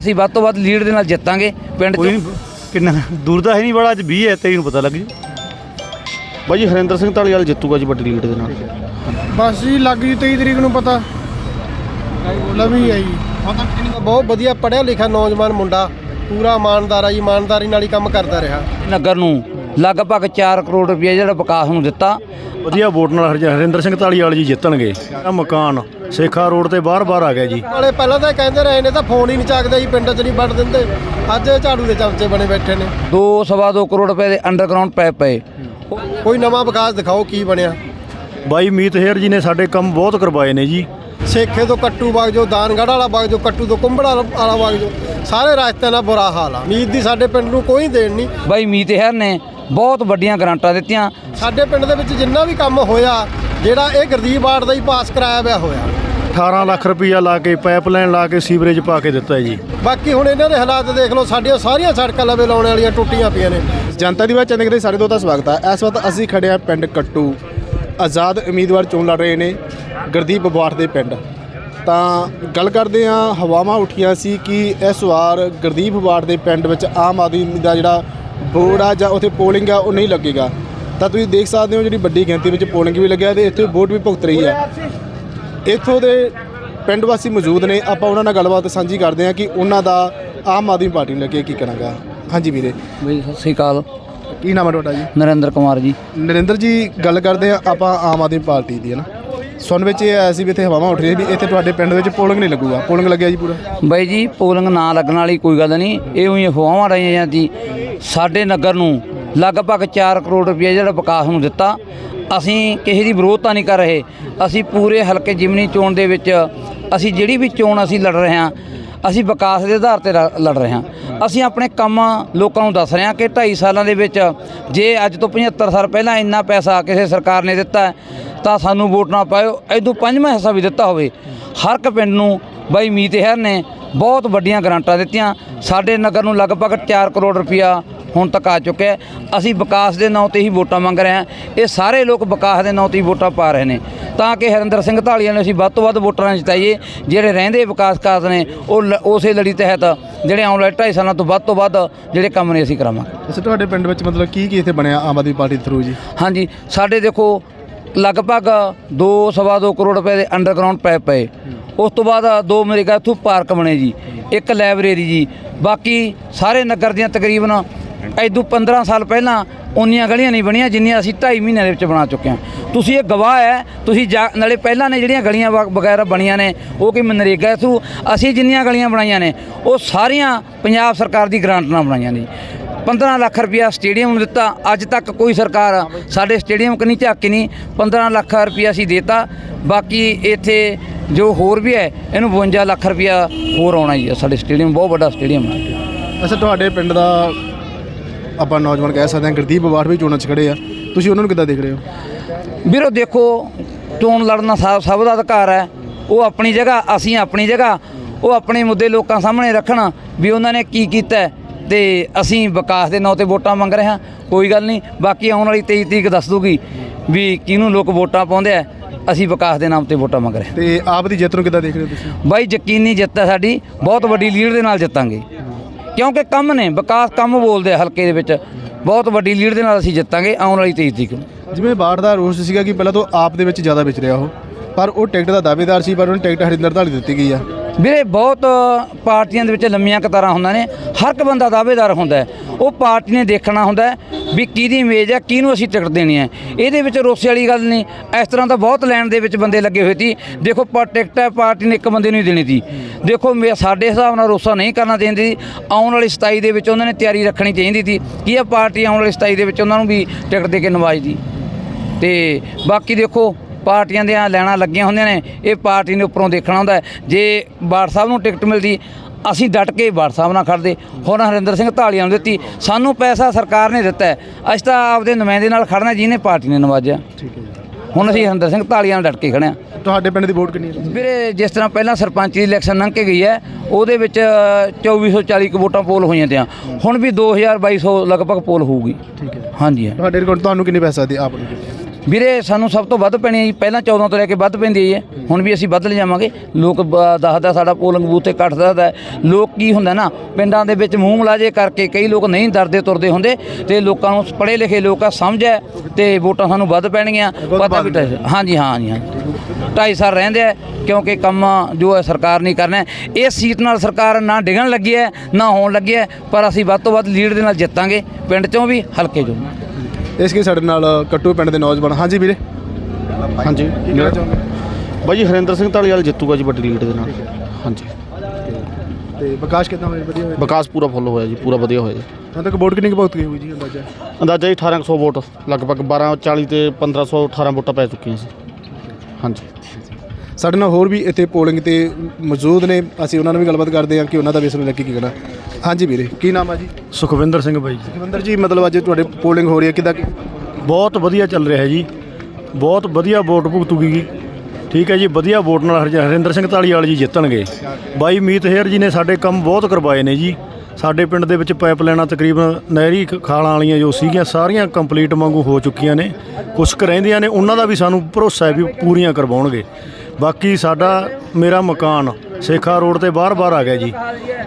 ਅਸੀਂ ਵੱਧ ਤੋਂ ਵੱਧ ਲੀਡ ਦੇ ਨਾਲ ਜਿੱਤਾਂਗੇ ਪਿੰਡ ਕੋਈ 'ਚ ਕਿੰਨਾ ਦੂਰ ਦਾ ਹੈ ਨਹੀਂ ਬੜਾ ਅੱਜ 20 ਹੈ 23 ਨੂੰ ਪਤਾ ਲੱਗ ਜੂ। ਬਾਈ ਜੀ ਹਰਿੰਦਰ ਸਿੰਘ ਢਾਲੀਵਾਲ ਜਿੱਤੂਗਾ ਜੀ ਵੱਡੀ ਲੀਡ ਦੇ ਨਾਲ। ਬਸ ਜੀ ਲੱਗ ਜੂ 23 ਤਰੀਕ ਨੂੰ ਪਤਾ। ਲਵੀ ਹੈ ਜੀ। ਬਹੁਤ ਵਧੀਆ ਪੜ੍ਹਿਆ ਲਿਖਿਆ ਨੌਜਵਾਨ ਮੁੰਡਾ। ਪੂਰਾ ਇਮਾਨਦਾਰ ਆ ਜੀ ਇਮਾਨਦਾਰੀ ਨਾਲ ਹੀ ਕੰਮ ਕਰਦਾ ਰਿਹਾ। ਨਗਰ ਨੂੰ ਲਗਭਗ 4 ਕਰੋੜ ਰੁਪਏ ਜਿਹੜਾ ਵਿਕਾਸ ਨੂੰ ਦਿੱਤਾ। ਵਧੀਆ ਵੋਟ ਨਾਲ ਹਰਿੰਦਰ ਸਿੰਘ ਢਾਲੀਵਾਲ ਜੀ ਜਿੱਤਣਗੇ। ਆ ਮਕਾਨ। ਸੇਖਾ ਰੋਡ ਤੇ ਬਾਹਰ-ਬਾਹਰ ਆ ਗਿਆ ਜੀ। ਨਾਲੇ ਪਹਿਲਾਂ ਤਾਂ ਕਹਿੰਦੇ ਰਹੇ ਨੇ ਤਾਂ ਫੋਨ ਹੀ ਨਹੀਂ ਚੱਕਦੇ ਜੀ ਪਿੰਡ 'ਚ ਨਹੀਂ ਵੜ ਦਿੰਦੇ। ਅੱਜ ਝਾੜੂ ਦੇ ਚਮਚੇ ਬਣੇ ਬੈਠੇ ਨੇ। ਦੋ ਸਵਾ ਦੋ ਕਰੋੜ ਰੁਪਏ ਦੇ ਅੰਡਰਗਰਾਉਂਡ ਪੈਪ ਪਏ। ਕੋਈ ਨਵਾਂ ਵਿਕਾਸ ਦਿਖਾਓ ਕੀ ਬਣਿਆ। ਬਾਈ ਮੀਤ ਹੇਰ ਜੀ ਨੇ ਸਾਡੇ ਕੰਮ ਬਹੁਤ ਕਰਵਾਏ ਨੇ ਜੀ। ਸੇਖੇ ਤੋਂ ਕੱਟੂ ਬਾਗ ਜੋ ਦਾਨਗੜ੍ਹ ਵਾਲਾ ਬਾਗ ਜੋ ਕੱਟੂ ਤੋਂ ਕੁੰਬੜਾ ਵਾਲਾ ਬਾਗ ਜੋ ਸਾਰੇ ਰਸਤਿਆਂ ਦਾ ਬੁਰਾ ਹਾਲ ਆ। ਉਮੀਦ ਦੀ ਸਾਡੇ ਪਿੰਡ ਨੂੰ ਕੋਈ ਦੇਣ ਨਹੀਂ। ਬਾਈ ਮੀਤ ਹੈਰ ਨੇ ਬਹੁਤ ਵੱਡੀਆਂ ਗਰਾਂਟਾਂ ਦਿੱਤੀਆਂ। ਸਾਡੇ ਪਿੰਡ ਦੇ ਵਿੱਚ ਜਿੰਨਾ ਵੀ ਕੰਮ ਹੋਇਆ ਜਿਹੜਾ ਇਹ ਗੁਰਦੀਪ ਬਾੜ ਦਾ ਹੀ ਪਾਸ ਕਰਾਇਆ ਹੋਇਆ ਹੋਇਆ। 18 ਲੱਖ ਰੁਪਈਆ ਲਾ ਕੇ ਪਾਈਪਲਾਈਨ ਲਾ ਕੇ ਸੀਵਰੇਜ ਪਾ ਕੇ ਦਿੱਤਾ ਹੈ ਜੀ। ਬਾਕੀ ਹੁਣ ਇਹਨਾਂ ਦੇ ਹਾਲਾਤ ਦੇਖ ਲਓ ਸਾਡੀਆਂ ਸਾਰੀਆਂ ਸੜਕਾਂ ਲਵੇ ਲਾਉਣ ਵਾਲੀਆਂ ਟੁੱਟੀਆਂ ਪਈਆਂ ਨੇ। ਜਨਤਾ ਦੀ ਬਾਤ ਚੰਦਗਰੇ ਸਾਰੇ ਦੋਸਤਾਂ ਦਾ ਸਵਾਗਤ ਹੈ ਇਸ ਵਕਤ ਅਸੀਂ ਖੜੇ ਹਾਂ ਪਿੰਡ ਕੱਟੂ। ਆਜ਼ਾਦ ਉਮੀਦਵਾਰ ਚੋਣ ਲੜ ਰਹੇ ਨੇ ਗੁਰਦੀਪ ਬਵਾੜ ਦੇ ਪਿੰਡ। ਤਾਂ ਗੱਲ ਕਰਦੇ ਹਾਂ ਹਵਾਵਾਂ ਉੱਠੀਆਂ ਸੀ ਕਿ ਇਸ ਵਾਰ ਗੁਰਦੀਪ ਬਵਾੜ ਦੇ ਪਿੰਡ ਵਿੱਚ ਆਮ ਆਦਮੀ ਦਾ ਜਿਹੜਾ ਬੋਰਡ ਆ ਜਾਂ ਉੱਥੇ ਪੋਲਿੰਗ ਆ ਉਹ ਨਹੀਂ ਲੱਗੇਗਾ। ਤਾਂ ਤੁਸੀਂ ਦੇਖ ਸਕਦੇ ਹੋ ਜਿਹੜੀ ਵੱਡੀ ਗਿਣਤੀ ਵਿੱਚ ਪੋਲਿੰਗ ਵੀ ਲੱਗਿਆ ਤੇ ਇੱਥੇ ਵੋਟ ਵੀ ਭੁਗਤ ਰਹੀ ਆ। ਇੱਥੋਂ ਦੇ ਪਿੰਡ ਵਾਸੀ ਮੌਜੂਦ ਨੇ। ਆਪਾਂ ਉਹਨਾਂ ਨਾਲ ਗੱਲਬਾਤ ਸਾਂਝੀ ਕਰਦੇ ਹਾਂ ਕਿ ਉਹਨਾਂ ਦਾ ਆਮ ਆਦਮੀ ਪਾਰਟੀ ਨੂੰ ਲੱਗੇ ਕੀ ਕਰਾਂਗਾ ਹਾਂਜੀ ਵੀਰੇ। ਬਈ ਸਤਿ ਸ੍ਰੀ ਅਕਾਲ। ਕੀ ਨਾਮ ਹੈ ਤੁਹਾਡਾ ਜੀ? ਨਰਿੰਦਰ ਕੁਮਾਰ ਜੀ। ਨਰਿੰਦਰ ਜੀ ਗੱਲ ਕਰਦੇ ਆ ਆਪਾਂ ਆਮ ਆਦਮੀ ਪਾਰਟੀ ਦੀ ਹੈ ਨਾ? ਸੁਣ ਵਿੱਚ ਇਹ ਆਇਆ ਸੀ ਵੀ ਇੱਥੇ ਹਵਾਵਾਂ ਉੱਠ ਰਹੀਆਂ ਵੀ ਇੱਥੇ ਤੁਹਾਡੇ ਪਿੰਡ ਵਿੱਚ ਪੋਲਿੰਗ ਨਹੀਂ ਲੱਗੂਗਾ। ਪੋਲਿੰਗ ਲੱਗਿਆ ਜੀ ਪੂਰਾ। ਬਾਈ ਜੀ ਪੋਲਿੰਗ ਨਾ ਲੱਗਣ ਵਾਲੀ ਕੋਈ ਗੱਲ ਨਹੀਂ। ਇਹ ਉਹੀ ਅਫਵਾਹਾਂ ਰਹੀਆਂ ਜਾਂਦੀ ਸਾਡੇ ਨਗਰ ਨੂੰ ਲਗਭਗ 4 ਕਰੋੜ ਰੁਪਏ ਜਿਹੜਾ ਵਿਕਾਸ ਨੂੰ ਦਿੱਤਾ। ਅਸੀਂ ਕਿਸੇ ਦੀ ਵਿਰੋਧਤਾ ਨਹੀਂ ਕਰ ਰਹੇ। ਅਸੀਂ ਪੂਰੇ ਹਲਕੇ ਜਿਮਨੀ ਚੋਣ ਦੇ ਵਿੱਚ ਅਸੀਂ ਜਿਹੜੀ ਵੀ ਚੋਣ ਅਸੀਂ ਲੜ ਰਹੇ ਹਾਂ, ਅਸੀਂ ਵਿਕਾਸ ਦੇ ਆਧਾਰ ਤੇ ਲ- ਲੜ ਰਹੇ ਹਾਂ। ਅਸੀਂ ਆਪਣੇ ਕੰਮ ਲੋਕਾਂ ਨੂੰ ਦੱਸ ਰਹੇ ਹਾਂ ਕਿ 2.5 ਸਾਲਾਂ ਦੇ ਵਿੱਚ ਜੇ ਅੱਜ ਤੋਂ 75 ਸਾਲ ਪਹਿਲਾਂ ਇੰਨਾ ਪੈਸਾ ਕਿਸੇ ਸਰਕਾਰ ਨੇ ਦਿੱਤਾ, ਤਾਂ ਸਾਨੂੰ ਵੋਟ ਨਾ ਪਾਇਓ। ਐਦੋਂ ਪੰਜਵਾਂ ਹਿੱਸਾ ਵੀ ਦਿੱਤਾ ਹੋਵੇ। ਹਰ ਇੱਕ ਪਿੰਡ ਨੂੰ ਬਾਈ ਮੀਤ ਹੈਰ ਨੇ ਬਹੁਤ ਵੱਡੀਆਂ ਗਰਾਂਟਾਂ ਦਿੱਤੀਆਂ। ਸਾਡੇ ਨਗਰ ਨੂੰ ਲਗਭਗ 4 ਕਰੋੜ ਰੁਪਇਆ ਹੁਣ ਤੱਕ ਆ ਚੁੱਕਿਆ। ਅਸੀਂ ਵਿਕਾਸ ਦੇ ਨਾਂ ਤੇ ਹੀ ਵੋਟਾਂ ਮੰਗ ਰਹੇ ਹਾਂ। ਇਹ ਸਾਰੇ ਲੋਕ ਵਿਕਾਸ ਦੇ ਨਾਂ ਤੇ ਹੀ ਵੋਟਾਂ ਪਾ ਰਹੇ ਨੇ। ਤਾਂ ਕਿ ਹਰਿੰਦਰ ਸਿੰਘ ਢਾਲੀਆਂ ਨੂੰ ਅਸੀਂ ਵੱਧ ਤੋਂ ਵੱਧ ਵੋਟਾਂ ਨਾਲ ਜਿਤਾਈਏ ਜਿਹੜੇ ਰਹਿੰਦੇ ਵਿਕਾਸ ਕਾਰਜ ਨੇ ਉਹ ਉਸੇ ਲੜੀ ਤਹਿਤ ਜਿਹੜੇ ਆਉਣ ਵਾਲੇ 2.5 ਸਾਲਾਂ ਤੋਂ ਵੱਧ ਤੋਂ ਵੱਧ ਜਿਹੜੇ ਕੰਮ ਨੇ ਅਸੀਂ ਕਰਾਵਾਂਗੇ। ਅੱਛਾ ਤੁਹਾਡੇ ਪਿੰਡ ਵਿੱਚ ਮਤਲਬ ਕੀ ਕੀ ਇੱਥੇ ਬਣਿਆ ਆਮ ਆਦਮੀ ਪਾਰਟੀ ਦੇ ਥਰੂ ਜੀ? ਹਾਂਜੀ ਸਾਡੇ ਦੇਖੋ ਲਗਭਗ 2 ਸਵਾ ਦੋ ਕਰੋੜ ਰੁਪਏ ਦੇ ਅੰਡਰਗਰਾਉਂਡ ਪੈਪ ਪਏ। ਉਸ ਤੋਂ ਬਾਅਦ ਦੋ ਮੇਰੇ ਖਿਆਲ ਇੱਥੋਂ ਪਾਰਕ ਬਣੇ ਜੀ, ਇੱਕ ਲਾਇਬ੍ਰੇਰੀ ਜੀ। ਬਾਕੀ ਸਾਰੇ ਨਗਰ ਦੀਆਂ ਤਕਰੀਬਨ ਐਦੂ 15 ਸਾਲ ਪਹਿਲਾਂ ਉਨੀਆਂ ਗਲੀਆਂ ਨਹੀਂ ਬਣੀਆਂ, ਜਿੰਨੀਆਂ ਅਸੀਂ 2.5 ਮਹੀਨਿਆਂ ਦੇ ਵਿੱਚ ਬਣਾ ਚੁੱਕੇ ਹਾਂ। ਤੁਸੀਂ ਇਹ ਗਵਾਹ ਹੈ, ਤੁਸੀਂ ਜਾ- ਨਾਲੇ ਪਹਿਲਾਂ ਨੇ ਜਿਹੜੀਆਂ ਗਲੀਆਂ ਵ- ਵਗੈਰਾ ਬਣੀਆਂ ਨੇ, ਉਹ ਕਿ ਮਨਰੇਗਾ ਥਰੂ ਅਸੀਂ ਜਿੰਨੀਆਂ ਗਲੀਆਂ ਬਣਾਈਆਂ ਨੇ, ਉਹ ਸਾਰੀਆਂ ਪੰਜਾਬ ਸਰਕਾਰ ਦੀ ਗ੍ਰਾਂਟ ਨਾਲ ਬਣਾਈਆਂ ਨੇ 15 ਲੱਖ ਰੁਪਇਆ ਸਟੇਡੀਅਮ ਨੂੰ ਦਿੱਤਾ। ਅੱਜ ਤੱਕ ਕੋਈ ਸਰਕਾਰ ਸਾਡੇ ਸਟੇਡੀਅਮ ਕਨੀ ਝਾਕ ਨਹੀਂ 15 ਲੱਖ ਰੁਪਇਆ ਅਸੀਂ ਦੇਤਾ। ਬਾਕੀ ਇੱਥੇ ਜੋ ਹੋਰ ਵੀ ਹੈ ਇਹਨੂੰ 52 ਲੱਖ ਰੁਪਇਆ ਹੋਰ ਆਉਣਾ ਹੀ ਹੈ। ਸਾਡੇ ਸਟੇਡੀਅਮ ਬਹੁਤ ਵੱਡਾ ਸਟੇਡੀਅਮ ਹੈ। ਅੱਛਾ ਤੁਹਾਡੇ ਪਿੰਡ ਦਾ ਆਪਾਂ ਨੌਜਵਾਨ ਕਹਿ ਸਕਦੇ ਹਾਂ ਗੁਰਦੀਪ ਬਵਾੜ ਵੀ ਚੋਣਾਂ 'ਚ ਖੜੇ ਆ। ਤੁਸੀਂ ਉਹਨਾਂ ਨੂੰ ਕਿੱਦਾਂ ਦੇਖ ਰਹੇ ਹੋ? ਵੀਰੋ ਦੇਖੋ ਚੋਣ ਲੜਨਾ ਸਭ ਸਭ ਦਾ ਅਧਿਕਾਰ ਹੈ। ਉਹ ਆਪਣੀ ਜਗ੍ਹਾ ਅਸੀਂ ਆਪਣੀ ਜਗ੍ਹਾ। ਉਹ ਆਪਣੇ ਮੁੱਦੇ ਲੋਕਾਂ ਸਾਹਮਣੇ ਰੱਖਣ ਵੀ ਉਹਨਾਂ ਨੇ ਕੀ ਕੀਤਾ ਤੇ ਅਸੀਂ ਵਿਕਾਸ ਦੇ ਨਾਂ ਤੇ ਵੋਟਾਂ ਮੰਗ ਰਹੇ ਹਾਂ ਕੋਈ ਗੱਲ ਨਹੀਂ ਬਾਕੀ ਆਉਣ ਵਾਲੀ 23 ਤਰੀਕ ਦੱਸ ਦੂਗੀ ਵੀ ਕਿਹਨੂੰ ਲੋਕ ਵੋਟਾਂ ਪਾਉਂਦੇ ਆ ਅਸੀਂ ਵਿਕਾਸ ਦੇ ਨਾਮ ਤੇ ਵੋਟਾਂ ਮੰਗ ਰਹੇ ਹਾਂ। ਤੇ ਆਪ ਦੀ ਜਿੱਤ ਨੂੰ ਕਿੱਦਾਂ ਦੇਖ ਰਹੇ ਹੋ ਤੁਸੀਂ? ਬਾਈ ਯਕੀਨੀ ਜਿੱਤ ਹੈ ਸਾਡੀ ਬਹੁਤ ਵੱਡੀ ਲੀਡ ਦੇ ਨਾਲ ਜਿੱਤਾਂਗੇ। ਕਿਉਂਕਿ ਕੰਮ ਨੇ ਵਿਕਾਸ ਕੰਮ ਬੋਲਦੇ ਆ ਹਲਕੇ ਦੇ ਵਿੱਚ ਬਹੁਤ ਵੱਡੀ ਲੀਡ ਦੇ ਨਾਲ ਅਸੀਂ ਜਿੱਤਾਂਗੇ ਆਉਣ ਵਾਲੀ 23 ਤਰੀਕ ਨੂੰ। ਜਿਵੇਂ ਬਾੜ ਦਾ ਰੋਸ ਸੀਗਾ ਕਿ ਪਹਿਲਾਂ ਤੋਂ ਆਪ ਦੇ ਵਿੱਚ ਜ਼ਿਆਦਾ ਵਿਚ ਰਿਹਾ ਉਹ ਪਰ ਉਹ ਟਿਕਟ ਦਾ ਦਾਅਵੇਦਾਰ ਸੀ ਪਰ ਉਹਨੂੰ ਟਿਕਟ ਹਰਿੰਦਰ ਢਾਲੀ ਦਿੱਤੀ ਗਈ ਆ। ਵੀਰੇ, ਬਹੁਤ ਪਾਰਟੀਆਂ ਦੇ ਵਿੱਚ ਲੰਮੀਆਂ ਕਤਾਰਾਂ ਹੁੰਦੀਆਂ ਨੇ। ਹਰ ਇੱਕ ਬੰਦਾ ਦਾਅਵੇਦਾਰ ਹੁੰਦਾ ਉਹ ਪਾਰਟੀ ਨੇ ਦੇਖਣਾ ਹੁੰਦਾ ਵੀ ਕਿਹਦੀ ਇਮੇਜ ਹੈ, ਕਿਹਨੂੰ ਅਸੀਂ ਟਿਕਟ ਦੇਣੀ ਹੈ। ਇਹਦੇ ਵਿੱਚ ਰੋਸੇ ਵਾਲੀ ਗੱਲ ਨਹੀਂ। ਇਸ ਤਰ੍ਹਾਂ ਤਾਂ ਬਹੁਤ ਲੈਣ ਦੇ ਵਿੱਚ ਬੰਦੇ ਲੱਗੇ ਹੋਏ ਸੀ। ਦੇਖੋ ਪਰ ਟਿਕਟ ਹੈ, ਪਾਰਟੀ ਨੇ ਇੱਕ ਬੰਦੇ ਨੂੰ ਹੀ ਦੇਣੀ ਸੀ। ਦੇਖੋ, ਮੇ- ਸਾਡੇ ਹਿਸਾਬ ਨਾਲ ਰੋਸਾ ਨਹੀਂ ਕਰਨਾ ਚਾਹੀਦਾ। ਸੀ ਆਉਣ ਵਾਲੀ 27 ਦੇ ਵਿੱਚ ਉਹਨਾਂ ਨੇ ਤਿਆਰੀ ਰੱਖਣੀ ਚਾਹੀਦੀ ਸੀ ਕਿ ਇਹ ਪਾਰਟੀ ਆਉਣ ਵਾਲੀ 27 ਦੇ ਵਿੱਚ ਉਹਨਾਂ ਨੂੰ ਵੀ ਟਿਕਟ ਦੇ ਕੇ ਨਵਾਜਦੀ। ਤੇ ਬਾਕੀ ਦੇਖੋ ਪਾਰਟੀਆਂ ਦੇ ਲੈਣਾ ਲੱਗੀਆਂ ਹੁੰਦੀਆਂ ਨੇ ਇਹ ਪਾਰਟੀ ਨੇ ਉੱਪਰੋਂ ਦੇਖਣਾ ਹੁੰਦਾ। ਜੇ ਬਾੜ ਸਾਹਿਬ ਨੂੰ ਟਿਕਟ ਮਿਲਦੀ ਅਸੀਂ ਡਟ ਕੇ ਬਾੜ ਸਾਹਿਬ ਨਾਲ ਖੜਦੇ ਹੁਣ ਹਰਿੰਦਰ ਸਿੰਘ ਢਾਲੀਆਂ ਨੂੰ ਦਿੱਤੀ। ਸਾਨੂੰ ਪੈਸਾ ਸਰਕਾਰ ਨੇ ਦਿੱਤਾ। ਅਸੀਂ ਤਾਂ ਆਪਦੇ ਨੁਮਾਇੰਦੇ ਨਾਲ ਖੜਨਾ ਜਿਹਨੇ ਪਾਰਟੀ ਨੇ ਨਵਾਜਿਆ। ਠੀਕ ਹੈ ਹੁਣ ਅਸੀਂ ਹਰਿੰਦਰ ਸਿੰਘ ਢਾਲੀਆਂ ਨਾਲ ਡਟ ਕੇ ਖੜਿਆ ਤੁਹਾਡੇ ਪਿੰਡ ਦੀ ਵੋਟ ਕਿੰਨੀ ਹੈ ਵੀਰੇ ਜਿਸ ਤਰ੍ਹਾਂ ਪਹਿਲਾਂ ਸਰਪੰਚ ਦੀ ਇਲੈਕਸ਼ਨ ਲੰਘ ਕੇ ਗਈ ਹੈ ਉਹਦੇ ਵਿੱਚ 2440 ਕੁ ਵੋਟਾਂ ਪੋਲ ਹੋਈਆਂ ਤੀਆਂ। ਹੁਣ ਵੀ 2200 ਲਗਭਗ ਪੋਲ ਹੋਊਗੀ। ਠੀਕ ਹੈ ਹਾਂਜੀ। ਤੁਹਾਡੇ ਕੋਲ ਤੁਹਾਨੂੰ ਕਿੰਨੀ ਪੈਸਾ ਦੀ ਆਪ ਨੂੰ ਵੀਰੇ ਸਾਨੂੰ ਸਭ ਤੋਂ ਵੱਧ ਪੈਣੀ ਹੈ ਜੀ ਪਹਿਲਾਂ 14 ਤੋਂ ਲੈ ਕੇ ਵੱਧ ਪੈਂਦੀ ਹੈ ਹੁਣ ਵੀ ਅਸੀਂ ਵੱਧ ਲੈ ਜਾਵਾਂਗੇ ਲੋਕ ਦੱਸਦਾ ਸਾਡਾ ਪੋਲਿੰਗ ਬੂਥ ਤੇ ਘੱਟ ਦੱਸਦਾ ਹੈ। ਲੋਕ ਕੀ ਹੁੰਦਾ ਨਾ ਪਿੰਡਾਂ ਦੇ ਵਿੱਚ ਮੂੰਹ ਮਲਾਜੇ ਕਰਕੇ ਕਈ ਲੋਕ ਨਹੀਂ ਡਰਦੇ ਤੁਰਦੇ ਹੁੰਦੇ ਤੇ ਲੋਕਾਂ ਨੂੰ ਪੜ੍ਹੇ ਲਿਖੇ ਲੋਕ ਆ ਸਮਝ ਹੈ ਤੇ ਵੋਟਾਂ ਸਾਨੂੰ ਵੱਧ ਪੈਣਗੀਆਂ ਪਤਾ ਵੀ ਹਾਂਜੀ ਹਾਂ ਹਾਂਜੀ ਹਾਂਜੀ ਢਾਈ ਸਾਲ ਰਹਿੰਦੇ ਆ ਕਿਉਂਕਿ ਕੰਮ ਜੋ ਹੈ ਸਰਕਾਰ ਨਹੀਂ ਕਰਨਾ ਹੈ। ਇਸ ਸੀਟ ਨਾਲ ਸਰਕਾਰ ਨਾ ਡਿਗਣ ਲੱਗੀ ਹੈ ਨਾ ਹੋਣ ਲੱਗੀ ਹੈ ਪਰ ਅਸੀਂ ਵੱਧ ਤੋਂ ਵੱਧ ਲੀਡ ਦੇ ਨਾਲ ਜਿੱਤਾਂਗੇ ਪਿੰਡ ਚੋਂ ਵੀ ਹਲਕੇ ਚੋਂ ਵੀ। ਇਸ ਕੇ ਸਾਡੇ ਨਾਲ ਕੱਟੂ ਪਿੰਡ ਦੇ ਨੌਜਵਾਨ। ਹਾਂਜੀ ਵੀਰੇ। ਹਾਂਜੀ। ਚਾਹੁੰਦੇ ਬਾਈ ਜੀ ਹਰਿੰਦਰ ਸਿੰਘ ਢਾਲੀਵਾਲ ਜਿੱਤੂਗਾ ਜੀ ਵੱਡੀ ਲੀਡ ਦੇ ਨਾਲ। ਹਾਂਜੀ। ਤੇ ਵਿਕਾਸ ਕਿਦਾਂ ਹੋਇਆ? ਵਧੀਆ ਹੋਇਆ? ਵਿਕਾਸ ਪੂਰਾ ਫੁੱਲ ਹੋਇਆ ਜੀ ਪੂਰਾ ਵਧੀਆ ਹੋਇਆ ਜੀ। ਹੁਣ ਤੱਕ ਵੋਟ ਕਿੰਨੀ ਕੁ ਭੁਗਤ ਗਈ ਹੋਈ ਜੀ ਅੰਦਾਜ਼ਾ? ਅੰਦਾਜ਼ਾ ਜੀ 1800 ਵੋਟ ਲਗਭਗ 1240 ਤੇ 1518 ਵੋਟਾਂ ਪੈ ਚੁੱਕੀਆਂ ਸੀ। ਹਾਂਜੀ। ਸਾਡੇ ਨਾਲ ਹੋਰ ਵੀ ਇੱਥੇ ਪੋਲਿੰਗ ਤੇ ਮੌਜੂਦ ਨੇ। ਅਸੀਂ ਉਹਨਾਂ ਨਾਲ ਵੀ ਗੱਲਬਾਤ ਕਰਦੇ ਹਾਂ ਕਿ ਉਹਨਾਂ ਦਾ ਵੀ ਇਸ ਨੂੰ ਲੈ ਕੇ ਕੀ ਕਹਿਣਾ। ਹਾਂਜੀ ਵੀਰੇ ਕੀ ਨਾਮ ਆ ਜੀ? ਸੁਖਵਿੰਦਰ ਸਿੰਘ ਬਾਈ ਜੀ। ਸੁਖਵਿੰਦਰ ਜੀ ਮਤਲਬ ਅੱਜ ਤੁਹਾਡੇ ਪੋਲਿੰਗ ਹੋ ਰਹੀ ਹੈ ਕਿਦਾਂ ਬਹੁਤ ਵਧੀਆ ਚੱਲ ਰਿਹਾ ਜੀ। ਬਹੁਤ ਵਧੀਆ ਵੋਟ ਭੁਗਤੂਗੀ ਠੀਕ ਹੈ ਜੀ ਵਧੀਆ ਵੋਟ ਨਾਲ ਹਰਜ- ਹਰਿੰਦਰ ਸਿੰਘ ਢਾਲੀਵਾਲ ਜੀ ਜਿੱਤਣਗੇ। ਬਾਈ ਮੀਤ ਹੇਅਰ ਜੀ ਨੇ ਸਾਡੇ ਕੰਮ ਬਹੁਤ ਕਰਵਾਏ ਨੇ ਜੀ। ਸਾਡੇ ਪਿੰਡ ਦੇ ਵਿੱਚ ਪਾਈਪਲਾਈਨਾਂ ਤਕਰੀਬਨ ਨਹਿਰੀ ਖ- ਖਾਲਾਂ ਵਾਲੀਆਂ ਜੋ ਸੀਗੀਆਂ ਸਾਰੀਆਂ ਕੰਪਲੀਟ ਵਾਂਗੂ ਹੋ ਚੁੱਕੀਆਂ ਨੇ। ਕੁਛ ਕੁ ਰਹਿੰਦੀਆਂ ਨੇ ਉਹਨਾਂ ਦਾ ਵੀ ਸਾਨੂੰ ਭਰੋਸਾ ਹੈ ਵੀ ਪੂਰੀਆਂ ਕਰਵਾਉਣਗੇ। ਬਾਕੀ ਸਾਡਾ ਮੇਰਾ ਮਕਾਨ ਸੇਖਾ ਰੋਡ ਤੇ ਬਾਹਰ-ਬਾਹਰ ਆ ਗਿਆ ਜੀ।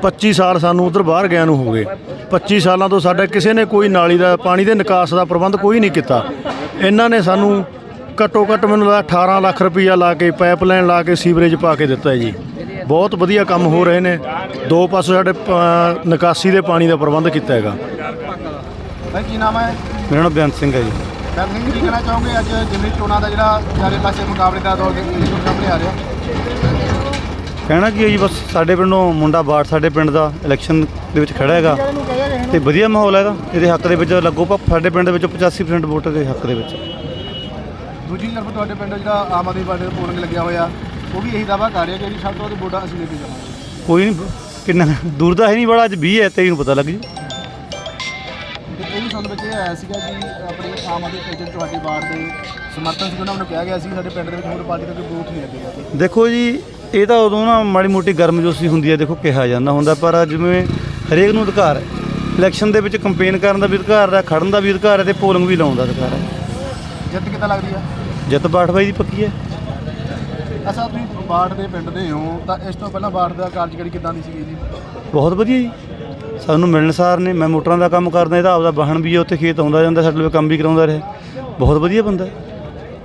25 ਸਾਲ ਸਾਨੂੰ ਉਧਰ ਬਾਹਰ ਗਿਆ ਨੂੰ ਹੋ ਗਏ। 25 ਸਾਲਾਂ ਤੋਂ ਸਾਡਾ ਕਿਸੇ ਨੇ ਕੋਈ ਨਾਲੀ ਦਾ ਪਾਣੀ ਦੇ ਨਿਕਾਸ ਦਾ ਪ੍ਰਬੰਧ ਕੋਈ ਨਹੀਂ ਕੀਤਾ। ਇਹਨਾਂ ਨੇ ਸਾਨੂੰ ਘੱਟੋ ਘੱਟ ਮੈਨੂੰ ਲੱਗਦਾ 18 ਲੱਖ ਰੁਪਈਆ ਲਾ ਕੇ ਪਾਈਪਲਾਈਨ ਲਾ ਕੇ ਸੀਵਰੇਜ ਪਾ ਕੇ ਦਿੱਤਾ ਜੀ। ਬਹੁਤ ਵਧੀਆ ਕੰਮ ਹੋ ਰਹੇ ਨੇ। ਦੋ ਪਾਸੇ ਸਾਡੇ ਨਿਕਾਸੀ ਦੇ ਪਾਣੀ ਦਾ ਪ੍ਰਬੰਧ ਕੀਤਾ ਹੈਗਾ। ਭਾਈ ਕੀ ਨਾਮ ਹੈ? ਮੇਰਾ ਨਾਮ ਬੇਅੰਤ ਸਿੰਘ ਹੈ ਜੀ। ਮੈਂ ਸਿੰਘ ਕੀ ਕਹਿਣਾ ਚਾਹੋਗੇ ਅੱਜ ਜਿਮਨੀ ਚੋਣਾਂ ਦਾ ਜਿਹੜਾ ਚਾਰੇ ਪਾਸੇ ਮੁਕਾਬਲੇ ਦਾ ਦੌਰ ਦੇ ਸਾਹਮਣੇ ਆ ਰਿਹਾ ਕਹਿਣਾ ਕੀ ਹੈ ਜੀ ਬਸ ਸਾਡੇ ਪਿੰਡੋਂ ਮੁੰਡਾ ਬਾੜ ਸਾਡੇ ਪਿੰਡ ਦਾ ਇਲੈਕਸ਼ਨ ਦੇ ਵਿੱਚ ਖੜਾ ਹੈਗਾ ਤੇ ਵਧੀਆ ਮਾਹੌਲ ਹੈਗਾ ਇਹਦੇ ਹੱਕ ਦੇ ਵਿੱਚ ਲੱਗੋ ਸਾਡੇ ਪਿੰਡ ਦੇ ਵਿੱਚੋਂ 85% ਵੋਟ ਦੇ ਹੱਕ ਦੇ ਵਿੱਚ। ਦੂਜੀ ਤਰਫ ਤੁਹਾਡੇ ਪਿੰਡ ਜਿਹੜਾ ਆਮ ਆਦਮੀ ਪਾਰਟੀ ਦਾ ਪੋਲਿੰਗ ਲੱਗਿਆ ਹੋਇਆ ਉਹ ਵੀ ਇਹੀ ਦਾਵਾ ਕਰ ਰਿਹਾ ਕਿ ਜਿਹੜੀ ਸਭ ਤੋਂ ਵੱਧ ਵੋਟਾਂ ਅਸੀਂ ਲੈ ਕੇ ਜਾਵਾਂਗੇ। ਕੋਈ ਨਹੀਂ ਕਿੰਨਾ ਦੂਰ ਦਾ ਹੈ ਨਹੀਂ ਬੜਾ ਅੱਜ 20 ਹੈ 23 ਨੂੰ ਪਤਾ ਲੱਗ ਜੂ। ਤੇ ਇਹ ਵੀ ਵਿੱਚ ਇਹ ਆਇਆ ਸੀਗਾ ਕਿ ਆਪਣੇ ਆਮ ਆਦਮੀ ਪਾਰਟੀ ਤੁਹਾਡੀ ਵਾਰਡ ਦੇ ਸਮਰਥਨ ਸੀ ਉਹਨਾਂ ਨੂੰ ਕਿਹਾ ਗਿਆ ਸੀ ਸਾਡੇ ਪਿੰਡ ਦੇ ਵਿੱਚ ਹੋਰ ਪਾਰਟੀ ਦਾ ਕੋਈ ਬੂਥ ਨਹੀਂ ਲੱਗੇਗਾ। ਜੀ ਦੇਖੋ ਜੀ ਇਹ ਤਾਂ ਉਦੋਂ ਨਾ ਮਾੜੀ ਮੋਟੀ ਗਰਮਜੋਸੀ ਹੁੰਦੀ ਹੈ ਦੇਖੋ ਕਿਹਾ ਜਾਂਦਾ ਹੁੰਦਾ ਪਰ ਜਿਵੇਂ ਹਰੇਕ ਨੂੰ ਅਧਿਕਾਰ ਹੈ। ਇਲੈਕਸ਼ਨ ਦੇ ਵਿੱਚ ਕੰਪੇਨ ਕਰਨ ਦਾ ਵੀ ਅਧਿਕਾਰ ਹੈ ਖੜਨ ਦਾ ਵੀ ਅਧਿਕਾਰ ਹੈ ਤੇ ਪੋਲਿੰਗ ਵੀ ਲਾਉਣ ਦਾ ਅਧਿਕਾਰ ਹੈ। ਜਿੱਤ ਕਿੱਦਾਂ ਲੱਗਦੀ ਆ ਜਿੱਤ ਬਾਠ ਦੀ ਪੱਕੀ ਹੈ। ਅਸਾ ਤੁਸੀਂ ਵਾਰਡ ਦੇ ਪਿੰਡ ਦੇ ਹੋ ਤਾਂ ਇਸ ਤੋਂ ਪਹਿਲਾਂ ਵਾਰਡ ਦਾ ਕਾਰਜਕਾਰੀ ਕਿੱਦਾਂ ਦੀ ਸੀਗੀ ਜੀ? ਬਹੁਤ ਵਧੀਆ ਜੀ। ਸਾਨੂੰ ਮਿਲਣਸਾਰ ਨੇ ਮੈਂ ਮੋਟਰਾਂ ਦਾ ਕੰਮ ਕਰਦਾ ਇਹਦਾ ਆਪਦਾ ਵਾਹਣ ਵੀ ਹੈ ਉੱਥੇ ਖੇਤ ਆਉਂਦਾ ਜਾਂਦਾ ਸਾਡੇ ਲਈ ਕੰਮ ਵੀ ਕਰਾਉਂਦਾ ਰਿਹਾ। ਬਹੁਤ ਵਧੀਆ ਬੰਦਾ। ਹੈ।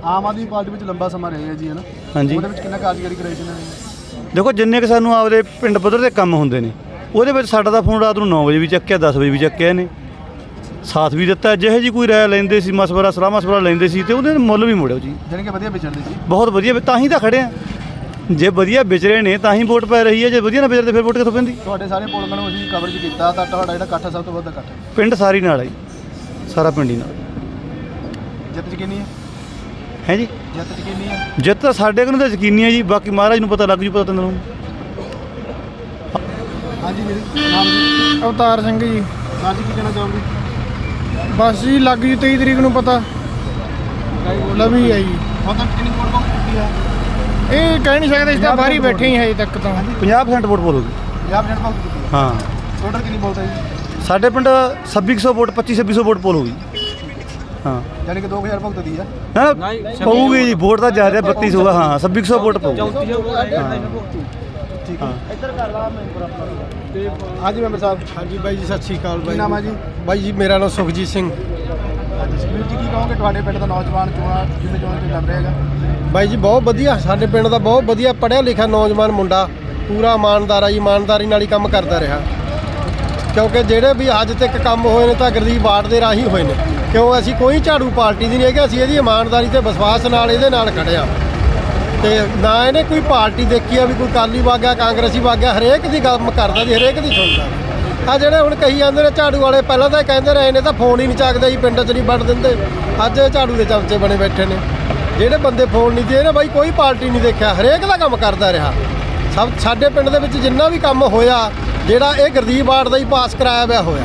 ਆਮ ਆਦਮੀ ਪਾਰਟੀ ਵਿੱਚ ਲੰਬਾ ਸਮਾਂ ਰਹੇ ਆ ਜੀ ਹਨਾ? ਹਾਂਜੀ। ਉਹਦੇ ਵਿੱਚ ਕਿੰਨਾ ਕਾਰਜਕਾਰੀ ਕਰਾਈ ਸੀ ਇਹਨਾਂ ਨੇ? ਦੇਖੋ ਜਿੰਨੇ ਕਿ ਸਾਨੂੰ ਆਪਦੇ ਪਿੰਡ ਪੱਧਰ ਤੇ ਕੰਮ ਹੁੰਦੇ ਨੇ ਉਹਦੇ ਵਿੱਚ ਸਾਡਾ ਤਾਂ ਫੋਨ ਰਾਤ ਨੂੰ 9 ਵਜੇ ਵੀ ਚੱਕਿਆ 10 ਵਜੇ ਵੀ ਚੱਕਿਆ ਨੇ ਸਾਥ ਵੀ ਦਿੱਤਾ ਜਿਹੇ ਜੀ ਕੋਈ ਰਾਇ ਲੈਂਦੇ ਸੀ ਮਸਵਰਾ ਸਲਾਹ ਮਸਵਰਾ ਲੈਂਦੇ ਸੀ ਤੇ ਉਹਦੇ ਮੁੱਲ ਵੀ ਮੋੜਿਓ ਜੀ। ਜਾਣੀ ਕਿ ਵਧੀਆ ਵਿਚਰਦੇ ਸੀ। ਬਹੁਤ ਵਧੀਆ ਵੀ ਤਾਂ ਹੀ ਤਾਂ ਖੜੇ ਆ। ਜੇ ਵਧੀਆ ਵਿਚਰੇ ਨੇ ਤਾਂ ਹੀ ਵੋਟ ਪੈ ਰਹੀ ਹੈ ਜੇ ਵਧੀਆ ਨਾ ਵਿਚਰਦੇ ਫਿਰ ਵੋਟ ਕਿੱਥੋਂ ਪੈਂਦੀ? ਤੁਹਾਡੇ ਸਾਰੇ ਪੋਲਿੰਗਾਂ ਨੂੰ ਅਸੀਂ ਕਵਰੇਜ ਕੀਤਾ ਤਾਂ ਤੁਹਾਡਾ ਜਿਹੜਾ ਇਕੱਠ ਸਭ ਤੋਂ ਵੱਧ ਇਕੱਠ ਹੈ। ਪਿੰਡ ਸਾਰੀ ਨਾਲ ਆਈ ਸਾਰਾ ਪਿੰਡ ਹੀ ਨਾਲ। ਜਿੱਤ ਯਕੀਨੀ ਹੈ? ਹੈ ਜੀ? ਜਿੱਤ ਹੈ ਤਾਂ ਸਾਡੇ ਕੋਲ ਤਾਂ ਯਕੀਨੀ ਹੈ ਜੀ। ਬਾਕੀ ਮਹਾਰਾਜ ਨੂੰ ਪਤਾ ਲੱਗ ਜੂ ਪਤਾ ਤੈਨੂੰ ਹਾਂਜੀ ਵੀਰੇ ਨਾਮ ਜੀ ਅਵਤਾਰ ਸਿੰਘ ਜੀ। ਸਰ ਜੀ ਕੀ ਕਹਿਣਾ ਚਾਹੋਗੇ? ਬਸ ਜੀ ਲੱਗ ਜੀ 23 ਤਰੀਕ ਨੂੰ ਪਤਾ। ਲਵੀ ਹੈ ਜੀ। ਹੁਣ ਤੱਕ ਕਿੰਨੀ ਵੋਟ ਪਾਉਂ ਕੀਤੀ ਹੈ ਇਹ ਕਹਿ ਨਹੀਂ ਸਕਦੇ ਇਸ ਤਾਂ ਬਾਹਰ ਹੀ ਬੈਠੇ ਹੀ ਹਜੇ ਤੱਕ ਤਾਂ। 50% ਵੋਟ ਬੋਲੋਗੇ 50% ਪਾਉਂ ਕੀਤੀ ਹੈ ਹਾਂ। ਟੋਟਲ ਕਿੰਨੀ ਬੋਲਦਾ ਜੀ? ਸਾਡੇ ਪਿੰਡ 2600 ਵੋਟ 2500 ਵੋਟ ਪੋਲ ਹਾਂ। ਯਾਨੀ ਕਿ 2000 ਭੁਗਤ ਦੀ ਹੈ ਪਊਗੀ ਜੀ ਵੋਟ। ਤਾਂ ਜ਼ਿਆਦਾ 3200 ਹੋਗਾ ਹਾਂ 2600 ਵੋਟ ਪਊਗੀ। ਠੀਕ ਹੈ। ਹਾਂਜੀ ਮੈਂਬਰ ਸਾਹਿਬ। ਹਾਂਜੀ ਬਾਈ ਜੀ ਸਤਿ ਸ਼੍ਰੀ ਅਕਾਲ ਕੀ ਬਾਈ ਨਾਮ ਹੈ ਜੀ? ਬਾਈ ਜੀ ਮੇਰਾ ਨਾਮ ਸੁਖਜੀਤ ਸਿੰਘ। ਹਾਂਜੀ ਜੀ ਕੀ ਕਹੋਗੇ? ਤੁਹਾਡੇ ਪਿੰਡ ਦਾ ਨੌਜਵਾਨ ਚੋਣਾਂ ਜਿਵੇਂ ਚੋਣਾਂ ਚ ਲੜ ਰਿਹਾ ਹੈਗਾ? ਬਾਈ ਜੀ ਬਹੁਤ ਵਧੀਆ। ਸਾਡੇ ਪਿੰਡ ਦਾ ਬਹੁਤ ਵਧੀਆ ਪੜ੍ਹਿਆ ਲਿਖਿਆ ਨੌਜਵਾਨ ਮੁੰਡਾ। ਪੂਰਾ ਇਮਾਨਦਾਰ ਆ ਜੀ ਇਮਾਨਦਾਰੀ ਨਾਲ ਹੀ ਕੰਮ ਕਰਦਾ ਰਿਹਾ। ਕਿਉਂਕਿ ਜਿਹੜੇ ਵੀ ਅੱਜ ਤੱਕ ਕੰਮ ਹੋਏ ਨੇ ਤਾਂ ਗਰੀਬ ਵਾਰਡ ਦੇ ਰਾਹੀਂ ਹੋਏ ਨੇ। ਕਿਉਂ ਅਸੀਂ ਕੋਈ ਝਾੜੂ ਪਾਰਟੀ ਦੀ ਨਹੀਂ ਹੈਗੇ, ਅਸੀਂ ਇਹਦੀ ਇਮਾਨਦਾਰੀ ਤੇ ਵਿਸ਼ਵਾਸ ਨਾਲ ਇਹਦੇ ਨਾਲ ਖੜੇ ਆ ਤੇ ਨਾ ਇਹਨੇ ਕੋਈ ਪਾਰਟੀ ਦੇਖੀ ਆ ਵੀ ਕੋਈ ਕਾਲੀ ਵਾਗਿਆ ਕਾਂਗਰਸੀ ਵਾਗਿਆ ਹਰੇਕ ਦੀ ਕੰਮ ਕਰਦਾ ਜੀ ਹਰੇਕ ਦੀ ਸੁਣਦਾ ਆ ਜਿਹੜੇ ਹੁਣ ਕਹੀ ਜਾਂਦੇ ਨੇ ਝਾੜੂ ਵਾਲੇ, ਪਹਿਲਾਂ ਤਾਂ ਇਹ ਕਹਿੰਦੇ ਰਹੇ ਨੇ ਤਾਂ ਫੋਨ ਹੀ ਨਹੀਂ ਚੱਕਦੇ ਜੀ, ਪਿੰਡ 'ਚ ਨਹੀਂ ਵੜ ਦਿੰਦੇ। ਅੱਜ ਇਹ ਝਾੜੂ ਦੇ ਚਮਚੇ ਬਣੇ ਬੈਠੇ ਨੇ। ਜਿਹੜੇ ਬੰਦੇ ਫੋਨ ਨਹੀਂ ਦੇ ਨਾ ਬਾਈ ਕੋਈ ਪਾਰਟੀ ਨਹੀਂ ਦੇਖਿਆ, ਹਰੇਕ ਦਾ ਕੰਮ ਕਰਦਾ ਰਿਹਾ। ਸਭ ਸਾਡੇ ਪਿੰਡ ਦੇ ਵਿੱਚ ਜਿੰਨਾ ਵੀ ਕੰਮ ਹੋਇਆ ਜਿਹੜਾ ਇਹ ਗੁਰਦੀਪ ਬਾੜ ਦਾ ਹੀ ਪਾਸ ਕਰਾਇਆ ਹੋਇਆ ਹੋਇਆ।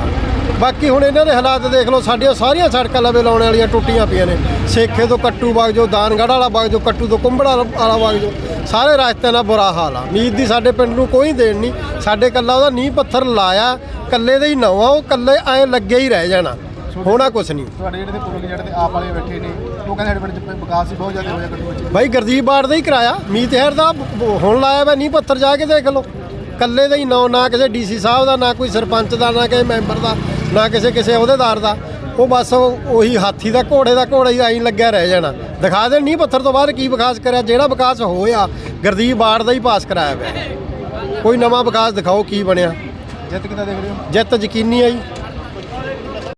ਬਾਕੀ ਹੁਣ ਇਹਨਾਂ ਦੇ ਹਾਲਾਤ ਦੇਖ ਲਓ ਸਾਡੀਆਂ ਸਾਰੀਆਂ ਸੜਕਾਂ ਲਵੇ ਲਾਉਣ ਵਾਲੀਆਂ ਟੁੱਟੀਆਂ ਪਈਆਂ ਨੇ। ਸੇਖੇ ਤੋਂ ਕੱਟੂ ਵਗ ਜੋ ਦਾਨਗੜ੍ਹ ਵਾਲਾ ਵਗ ਜੋ ਕੱਟੂ ਤੋਂ ਕੁੰਬੜਾ ਵਾਲਾ ਵਗ ਜੋ ਸਾਰੇ ਰਸਤਿਆਂ ਦਾ ਬੁਰਾ ਹਾਲ ਆ। ਉਮੀਦ ਦੀ ਸਾਡੇ ਪਿੰਡ ਨੂੰ ਕੋਈ ਦੇਣ ਨਹੀਂ। ਸਾਡੇ ਕੱਲਾ ਉਹਦਾ ਨੀਂਹ ਪੱਥਰ ਲਾਇਆ ਕੱਲੇ ਦੇ ਹੀ ਨਵਾਂ ਉਹ ਕੱਲੇ ਐ ਲੱਗੇ ਹੀ ਰਹਿ ਜਾਣਾ। ਹੋਣਾ ਕੁਛ ਨਹੀਂ। ਤੁਹਾਡੇ ਜਿਹੜੇ ਤੇ ਪੁਰਖ ਜਿਹੜੇ ਤੇ ਆਪ ਵਾਲੇ ਬੈਠੇ ਨੇ ਉਹ ਕਹਿੰਦੇ ਸਾਡੇ ਪਿੰਡ ਚ ਵਿਕਾਸ ਹੀ ਬਹੁਤ ਜ਼ਿਆਦਾ ਹੋਇਆ ਕੱਟੂ ਵਿੱਚ। ਬਾਈ ਗੁਰਦੀਪ ਬਾੜ ਦਾ ਹੀ ਕਰਾਇਆ। ਮੀਤ ਹੈਰ ਦਾ ਹੁਣ ਲਾਇਆ ਵਾ ਨਹੀਂ ਪੱਥਰ ਜਾ ਕੇ ਦੇਖ ਲਓ। ਕੱਲੇ ਦਾ ਹੀ ਨਾਂ ਨਾ ਕਿਸੇ ਡੀਸੀ ਸਾਹਿਬ ਦਾ ਨਾ ਕੋਈ ਸਰਪੰਚ ਦਾ ਨਾ ਕਿਸੇ ਮੈਂਬਰ ਦਾ ਨਾ ਕਿਸੇ ਕਿਸੇ ਅਹੁਦੇਦਾਰ ਦਾ। ਉਹ ਬਸ ਉਹ- ਹਾਥੀ ਦਾ ਘੋੜੇ ਦਾ ਘੋੜਾ ਹੀ ਆਈ ਲੱਗਿਆ ਰਹਿ ਜਾਣਾ। ਦਿਖਾ ਦੇਣ ਨਹੀਂ ਪੱਥਰ ਤੋਂ ਬਾਅਦ ਕੀ ਵਿਕਾਸ ਕਰਿਆ ਜਿਹੜਾ ਵਿਕਾਸ ਹੋਇਆ ਗੁਰਦੀਪ ਬਾੜ ਦਾ ਹੀ ਪਾਸ ਕਰਾਇਆ ਪਿਆ। ਕੋਈ ਨਵਾਂ ਵਿਕਾਸ ਦਿਖਾਓ ਕੀ ਬਣਿਆ। ਜਿੱਤ ਕਿੱਦਾਂ ਦੇਖ ਰਹੇ ਹੋ? ਜਿੱਤ ਯਕੀਨੀ ਆ ਜੀ।